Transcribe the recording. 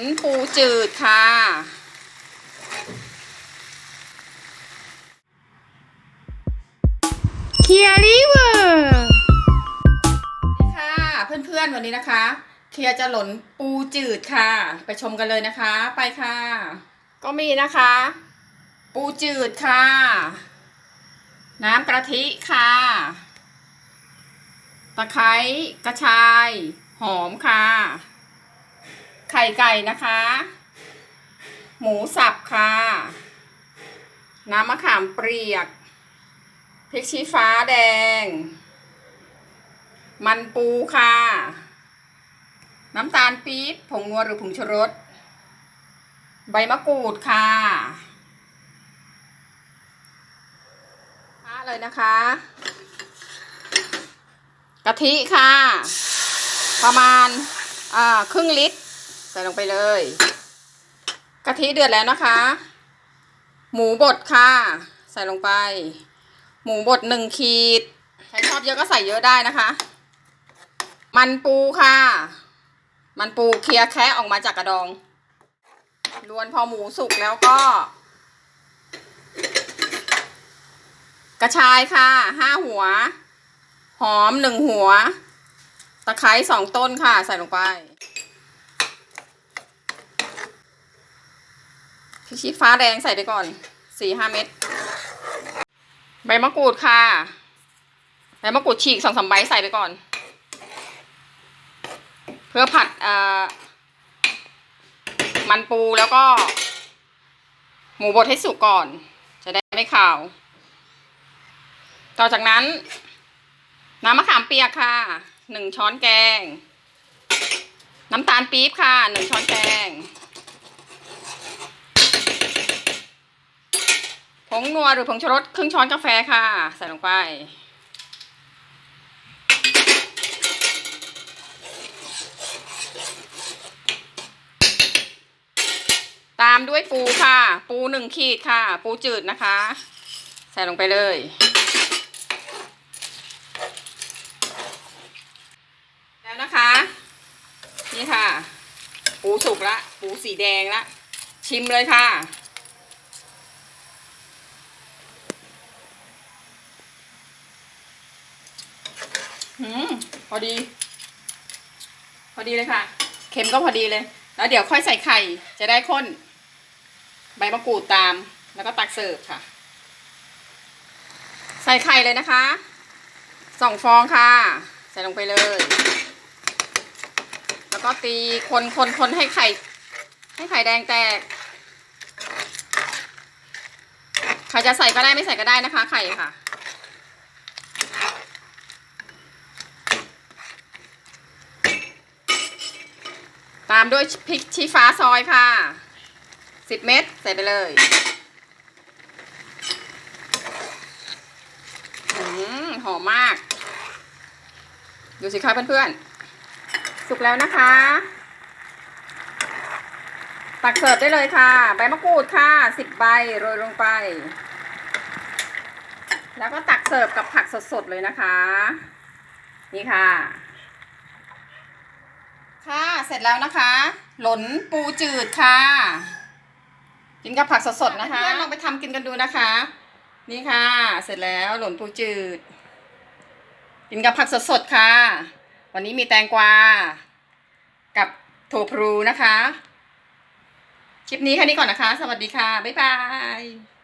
นปูจืดค่ะ เคียริเวอร์ค่ะ เพื่อนๆวันนี้นะคะ เคลียร์จะหลนปูจืดค่ะ ไปชมกันเลยนะคะ ไปค่ะ ก็มีนะคะ ปูจืดค่ะ น้ำกะทิค่ะตะไคร้กระชาย หอมค่ะ ไข่ไก่นะคะ หมูสับค่ะ น้ำมะขามเปียก พริกชี้ฟ้าแดง มันปูค่ะ น้ำตาลปี๊บ ผงนัวหรือผงชูรส ใบมะกรูดค่ะค่ะเลยนะคะ กะทิค่ะ ประมาณครึ่งลิตร ส่ลงไปเลย กะทิเดือดแล้วนะคะ หมูบดค่ะ ใส่ลงไป หมูบดหนึ่งขีดใครชอบเยอะก็ใส่เยอะได้นะคะ มันปูค่ะ มันปูเคลียร์แคะออกมาจากกระดองรวนพอหมูสุกแล้วก็ กระชายค่ะห้าหัว หอมหนึ่งหัว ตะไคร้สองต้นค่ะ ใส่ลงไปพริก ชี้ฟ้าแดงใส่ไปก่อนสี่ห้าเม็ดใบมะกรูดค่ะใบมะกรูดฉีกสองสามใบใส่ไปก่อน เพื่อผัดเอ่อมันปูแล้วก็ หมูบดให้สุกก่อน จะได้ไม่ขาว ต่อจากนั้น น้ำมะขามเปียกค่ะหนึ่งช้อนแกง น้ำตาลปี๊บค่ะหนึ่งช้อนแกง ผงนัวหรือผงชูรสครึ่งช้อนกาแฟค่ะ ใส่ลงไป ตามด้วยปูค่ะ ปูหนึ่งขีดค่ะ ปูจืดนะคะ ใส่ลงไปเลย แล้วนะคะ นี่ค่ะ ปูสุกละ ปูสีแดงละ ชิมเลยค่ะ หืมพอดี พอดีเลยค่ะ เค็มก็พอดีเลย แล้วเดี๋ยวค่อยใส่ไข่ จะได้ข้น ใบมะกรูดตาม แล้วก็ตักเสิร์ฟค่ะ ใส่ไข่เลยนะคะ สองฟองค่ะ ใส่ลงไปเลย แล้วก็ตีคนคนคนให้ไข่ ให้ไข่แดงแตกใครจะใส่ก็ได้ไม่ใส่ก็ได้นะคะ ไข่ค่ะ ตามด้วยพริกชี้ฟ้าซอยค่ะสิบเม็ดใส่ไปเลยหอมมาก ดูสิคะเพื่อนๆ สุกแล้วนะคะ ตักเสิร์ฟได้เลยค่ะ ใบมะกรูดค่ะสิบใบโรยลงไป แล้วก็ตักเสิร์ฟกับผักสดๆเลยนะคะ นี่ค่ะ ค่ะ เสร็จแล้วนะคะ หลนปูจืดค่ะ กินกับผักสดๆนะคะลองไปทำกินกันดูนะคะ นี่ค่ะ เสร็จแล้วหลนปูจืด กินกับผักสดๆค่ะ วันนี้มีแตงกวา กับถั่วพลูนะคะ คลิปนี้แค่นี้ก่อนนะคะ สวัสดีค่ะ บ๊ายบาย